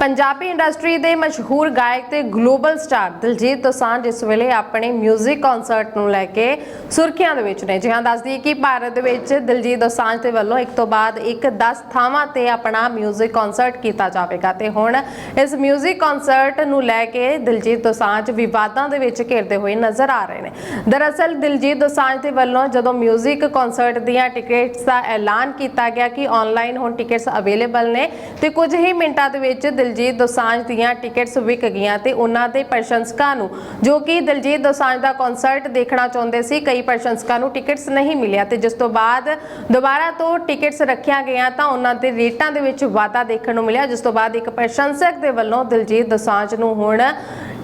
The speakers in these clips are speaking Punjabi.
ਪੰਜਾਬੀ ਇੰਡਸਟਰੀ ਦੇ ਮਸ਼ਹੂਰ ਗਾਇਕ ਤੇ ਗਲੋਬਲ ਸਟਾਰ ਦਿਲਜੀਤ ਦੋਸਾਂਝ ਇਸ ਵੇਲੇ ਆਪਣੇ 뮤직 ਕਨਸਰਟ ਨੂੰ ਲੈ ਕੇ ਸੁਰਖੀਆਂ ਦੇ ਵਿੱਚ ਨੇ ਜਿਹਾਂ ਦੱਸਦੀ ਹੈ ਕਿ ਭਾਰਤ ਦੇ ਵਿੱਚ ਦਿਲਜੀਤ ਦੋਸਾਂਝ ਦੇ ਵੱਲੋਂ ਇੱਕ ਤੋਂ ਬਾਅਦ ਇੱਕ 10 ਥਾਵਾਂ ਤੇ ਆਪਣਾ 뮤직 ਕਨਸਰਟ ਕੀਤਾ ਜਾਵੇਗਾ ਤੇ ਹੁਣ ਇਸ 뮤직 ਕਨਸਰਟ ਨੂੰ ਲੈ ਕੇ ਦਿਲਜੀਤ ਦੋਸਾਂਝ ਵਿਵਾਦਾਂ ਦੇ ਵਿੱਚ ਘਿਰਦੇ ਹੋਏ ਨਜ਼ਰ ਆ ਰਹੇ ਨੇ ਦਰਅਸਲ ਦਿਲਜੀਤ ਦੋਸਾਂਝ ਦੇ ਵੱਲੋਂ ਜਦੋਂ 뮤직 ਕਨਸਰਟ ਦੀਆਂ ਟਿਕਟਸ ਦਾ ਐਲਾਨ ਕੀਤਾ ਗਿਆ ਕਿ ਆਨਲਾਈਨ ਹੁਣ ਟਿਕਟਸ ਅਵੇਲੇਬਲ ਨੇ ਤੇ ਕੁਝ ਹੀ ਮਿੰਟਾਂ ਦੇ ਵਿੱਚ ਦਿਲਜੀਤ ਦੋਸਾਂਝ ਦੀਆਂ ਟਿਕਟਸ ਵਿਕ ਗਈਆਂ ਤੇ ਉਹਨਾਂ ਦੇ ਪ੍ਰਸ਼ੰਸਕਾਂ ਨੂੰ, ਜੋ ਕਿ ਦਿਲਜੀਤ ਦੋਸਾਂਝ ਦਾ ਕਨਸਰਟ ਦੇਖਣਾ ਚਾਹੁੰਦੇ ਸੀ, ਕਈ ਪ੍ਰਸ਼ੰਸਕਾਂ ਨੂੰ ਟਿਕਟਸ ਨਹੀਂ ਮਿਲਿਆ ਤੇ ਜਿਸ ਤੋਂ ਬਾਅਦ ਦੁਬਾਰਾ ਤੋਂ ਟਿਕਟਸ ਰੱਖੀਆਂ ਗਈਆਂ ਤਾਂ ਉਹਨਾਂ ਦੇ ਰੇਟਾਂ ਦੇ ਵਿੱਚ ਵਾਧਾ ਦੇਖਣ ਨੂੰ ਮਿਲਿਆ। ਜਿਸ ਤੋਂ ਬਾਅਦ ਇੱਕ ਪ੍ਰਸ਼ੰਸਕ ਦੇ ਵੱਲੋਂ ਦਿਲਜੀਤ ਦੋਸਾਂਝ ਨੂੰ ਹੁਣ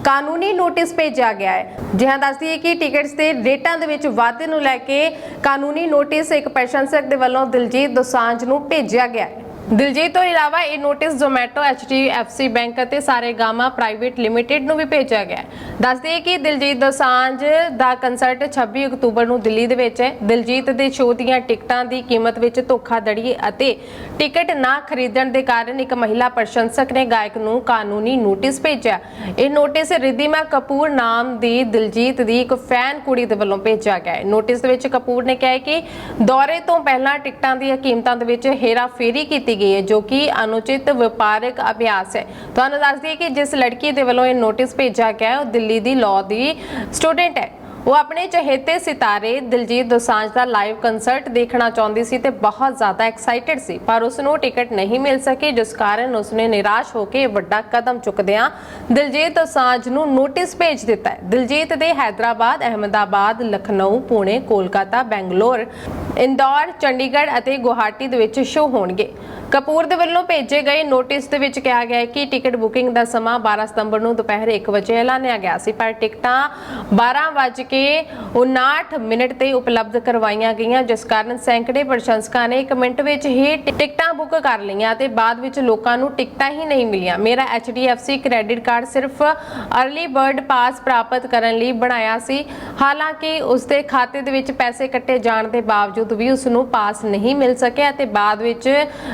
ਕਾਨੂੰਨੀ ਨੋਟਿਸ ਭੇਜਿਆ ਗਿਆ ਹੈ। ਜਿਹਾਂ ਦੱਸਦੀ ਹੈ ਕਿ ਟਿਕਟਸ ਦੇ ਰੇਟਾਂ ਦੇ ਵਿੱਚ ਵਾਧੇ ਨੂੰ ਲੈ ਕੇ ਕਾਨੂੰਨੀ ਨੋਟਿਸ ਇੱਕ ਪ੍ਰਸ਼ੰਸਕ ਦੇ ਵੱਲੋਂ ਦਿਲਜੀਤ ਦੋਸਾਂਝ ਨੂੰ ਭੇਜਿਆ ਗਿਆ ਹੈ। ਦਿਲਜੀਤ, ਤੋਂ ਇਲਾਵਾ ਇਹ ਨੋਟਿਸ ਜ਼ੋਮੈਟੋ HDFC ਬੈਂਕ ਅਤੇ ਸਾਰੇ ਪ੍ਰਾਈਵੇਟ ਲਿਮਟਿਡ ਨੂੰ ਵੀ ਭੇਜਿਆ ਗਿਆ ਹੈ। ਦੱਸਦੇ ਕਿ ਦਿਲਜੀਤ ਦੋਸਾਂਝ ਦਾ ਕੰਸਰਟ 26 ਅਕਤੂਬਰ ਨੂੰ ਦਿੱਲੀ ਦੇ ਵਿੱਚ ਹੈ। ਦਿਲਜੀਤ ਦੇ ਸ਼ੋਅ ਦੀਆਂ ਟਿਕਟਾਂ ਦੀ ਕੀਮਤ ਵਿੱਚ ਧੋਖਾਧੜੀ ਅਤੇ ਟਿਕਟ ਨਾ ਖਰੀਦਣ ਦੇ ਕਾਰਨ ਇੱਕ ਮਹਿਲਾ ਪ੍ਰਸ਼ੰਸਕ ਨੇ ਗਾਇਕ ਨੂੰ ਕਾਨੂੰਨੀ ਨੋਟਿਸ ਭੇਜਿਆ। ਇਹ ਨੋਟਿਸ ਰਿਧਿਮਾ ਕਪੂਰ ਨਾਮ ਦੀ ਦਿਲਜੀਤ ਦੀ ਇੱਕ ਫੈਨ ਕੁੜੀ ਦੇ ਵੱਲੋਂ ਭੇਜਿਆ ਗਿਆ ਹੈ। ਨੋਟਿਸ ਦੇ ਵਿੱਚ ਕਪੂਰ ਨੇ ਕਿਹਾ ਕਿ ਦੌਰੇ ਤੋਂ ਪਹਿਲਾਂ ਟਿਕਟਾਂ ਦੀਆਂ ਕੀਮਤਾਂ ਦੇ ਵਿੱਚ ਹੇਰਾਫੇਰੀ ਕੀਤੀ ਕੀਤੀ ਗਈ ਹੈ, ਜੋ ਕਿ ਅਨੁਚਿਤ ਵਪਾਰਕ ਅਭਿਆਸ ਹੈ। ਤੁਹਾਨੂੰ ਦੱਸ ਦਈਏ ਕਿ ਜਿਸ ਲੜਕੀ ਦੇ ਵੱਲੋਂ ਇਹ ਨੋਟਿਸ ਭੇਜਿਆ ਗਿਆ ਉਹ ਦਿੱਲੀ ਦੀ ਲਾਅ ਦੀ ਸਟੂਡੈਂਟ ਹੈ। ਉਹ ਆਪਣੇ ਚਹੇਤੇ ਸਿਤਾਰੇ ਦਿਲਜੀਤ ਦੋਸਾਂਝ ਦਾ ਲਾਈਵ ਕਨਸਰਟ ਦੇਖਣਾ ਚਾਹੁੰਦੀ ਸੀ ਤੇ ਬਹੁਤ ਜ਼ਿਆਦਾ ਐਕਸਾਈਟਿਡ ਸੀ, ਪਰ ਉਸ ਨੂੰ ਟਿਕਟ ਨਹੀਂ ਮਿਲ ਸਕੀ, ਜਿਸ ਕਾਰਨ ਉਸ ਨੇ ਨਿਰਾਸ਼ ਹੋ ਕੇ ਵੱਡਾ ਕਦਮ ਚੁੱਕਦਿਆਂ ਦਿਲਜੀਤ ਦੋਸਾਂਝ ਨੂੰ ਨੋਟਿਸ ਭੇਜ ਦਿੱਤਾ ਹੈ। ਦਿਲਜੀਤ ਦੇ ਹైదరాబాద్ ਅਹਿਮਦਾਬਾਦ, ਲਖਨਊ, ਪੁਣੇ, ਕੋਲਕਾਤਾ, ਬੈਂਗਲੌਰ ਇੰਦੌਰ, ਚੰਡੀਗੜ੍ਹ ਅਤੇ ਗੁਹਾਟੀ ਦੇ ਵਿੱਚ ਸ਼ੋਅ ਹੋਣਗੇ। ਕਪੂਰ ਦੇ ਵੱਲੋਂ ਭੇਜੇ ਗਏ ਨੋਟਿਸ ਦੇ ਵਿੱਚ ਕਿਹਾ ਗਿਆ ਹੈ ਕਿ ਟਿਕਟ ਬੁਕਿੰਗ ਦਾ ਸਮਾਂ 12 ਸਤੰਬਰ ਨੂੰ ਦੁਪਹਿਰ 1 ਵਜੇ ਐਲਾਨਿਆ ਗਿਆ ਸੀ, ਪਰ ਟਿਕਟਾਂ 12:59 ਮਿੰਟ ਤੇ ਉਪਲਬਧ ਕਰਵਾਈਆਂ ਗਈਆਂ, ਜਿਸ ਕਾਰਨ ਸੈਂਕੜੇ ਪ੍ਰਸ਼ੰਸਕਾਂ ਨੇ 1 ਮਿੰਟ ਵਿੱਚ ਹੀ ਟਿਕਟਾਂ ਬੁੱਕ ਕਰ ਲਈਆਂ ਤੇ ਬਾਅਦ ਵਿੱਚ ਲੋਕਾਂ ਨੂੰ ਟਿਕਟਾਂ ਹੀ ਨਹੀਂ ਮਿਲੀਆਂ। ਮੇਰਾ HDFC ਕ੍ਰੈਡਿਟ ਕਾਰਡ ਸਿਰਫ अर्ਲੀ ਬਰਡ ਪਾਸ ਪ੍ਰਾਪਤ ਕਰਨ ਲਈ ਬਣਾਇਆ ਸੀ। ਹਾਲਾਂਕਿ ਉਸ ਦੇ ਖਾਤੇ ਦੇ ਵਿੱਚ ਪੈਸੇ ਕੱਟੇ ਜਾਣ ਦੇ ਬਾਵਜੂਦ ਵੀ ਉਸ ਨੂੰ ਪਾਸ ਨਹੀਂ ਮਿਲ ਸਕਿਆ ਅਤੇ ਬਾਅਦ ਵਿੱਚ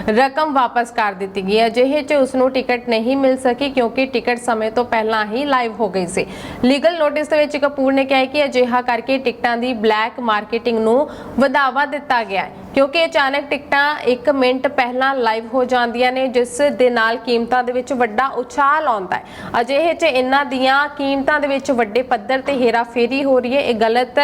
ਰਕਮ ਵਾਪਸ ਕਰ ਦਿੱਤੀ ਗਈ। ਅਜਿਹੇ 'ਚ ਉਸ ਨੂੰ ਟਿਕਟ ਨਹੀਂ ਮਿਲ ਸਕੀ ਕਿਉਂਕਿ ਟਿਕਟ ਸਮੇਂ ਤੋਂ ਪਹਿਲਾਂ ਹੀ ਲਾਈਵ ਹੋ ਗਈ ਸੀ। ਲੀਗਲ ਨੋਟਿਸ ਦੇ ਵਿੱਚ ਕਪੂਰ ਨੇ ਕਿਹਾ ਕਿ ਅਜਿਹਾ ਕਰਕੇ ਟਿਕਟਾਂ ਦੀ ਬਲੈਕ ਮਾਰਕੀਟਿੰਗ ਨੂੰ ਵਧਾਵਾ ਦਿੱਤਾ ਗਿਆ ਹੈ। ਕਿਉਂਕਿ ਅਚਾਨਕ ਟਿਕਟਾਂ 1 ਮਿੰਟ ਪਹਿਲਾਂ ਲਾਈਵ ਹੋ ਜਾਂਦੀਆਂ ਨੇ, ਜਿਸ ਦੇ ਨਾਲ ਕੀਮਤਾਂ ਦੇ ਵਿੱਚ ਵੱਡਾ ਉਛਾਲ ਆਉਂਦਾ ਹੈ। ਅਜਿਹੇ 'ਚ ਇਹਨਾਂ ਦੀਆਂ ਕੀਮਤਾਂ ਦੇ ਵਿੱਚ ਵੱਡੇ ਪੱਧਰ ਤੇ ਹੇਰਾਫੇਰੀ ਹੋ ਰਹੀ ਹੈ। ਇਹ ਗਲਤ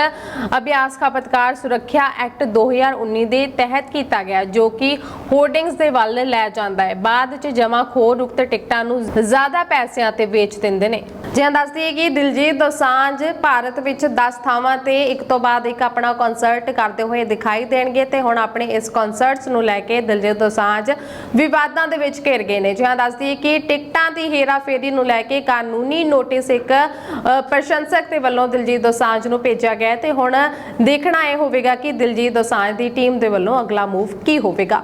ਅਭਿਆਸ ਖਪਤਕਾਰ ਸੁਰੱਖਿਆ ਐਕਟ 2019 ਦੇ ਤਹਿਤ ਕੀਤਾ ਗਿਆ, ਜੋ ਕਿ ਹੋਰਡਿੰਗਸ ਦੇ ਵੱਲ ਲੈ ਜਾਂਦਾ ਹੈ। ਬਾਅਦ 'ਚ ਜਮਾਖੋਰ ਉਕਤ ਟਿਕਟਾਂ ਨੂੰ ਜ਼ਿਆਦਾ ਪੈਸਿਆਂ ਤੇ ਵੇਚ ਦਿੰਦੇ ਨੇ। ਜਿਵੇਂ ਦੱਸਦੀ ਹੈ ਕਿ ਦਿਲਜੀਤ ਦੋਸਾਂਝ ਭਾਰਤ ਵਿੱਚ 10 ਥਾਵਾਂ ਤੇ ਇੱਕ ਤੋਂ ਬਾਅਦ ਇੱਕ ਆਪਣਾ ਕਨਸਰਟ ਕਰਦੇ ਹੋਏ ਦਿਖਾਈ ਦੇਣਗੇ ਤੇ ਹੁਣ ਆਪਣੇ ਇਸ ਕਨਸਰਟਸ ਨੂੰ ਲੈ ਕੇ ਦਿਲਜੀਤ ਦੋਸਾਂਝ ਵਿਵਾਦਾਂ ਦੇ ਵਿੱਚ ਘਿਰ ਗਏ ਨੇ। ਜਿਵੇਂ ਦੱਸਦੀ ਹੈ ਕਿ ਟਿਕਟਾਂ ਦੀ ਹੇਰਾਫੇਰੀ ਨੂੰ ਲੈ ਕੇ ਕਾਨੂੰਨੀ ਨੋਟਿਸ ਇੱਕ ਪ੍ਰਸ਼ੰਸਕ ਦੇ ਵੱਲੋਂ ਦਿਲਜੀਤ ਦੋਸਾਂਝ ਨੂੰ ਭੇਜਿਆ ਗਿਆ ਹੈ ਤੇ ਹੁਣ ਦੇਖਣਾ ਇਹ ਹੋਵੇਗਾ ਕਿ ਦਿਲਜੀਤ ਦੋਸਾਂਝ ਦੀ ਟੀਮ ਦੇ ਵੱਲੋਂ ਅਗਲਾ ਮੂਵ ਕੀ ਹੋਵੇਗਾ।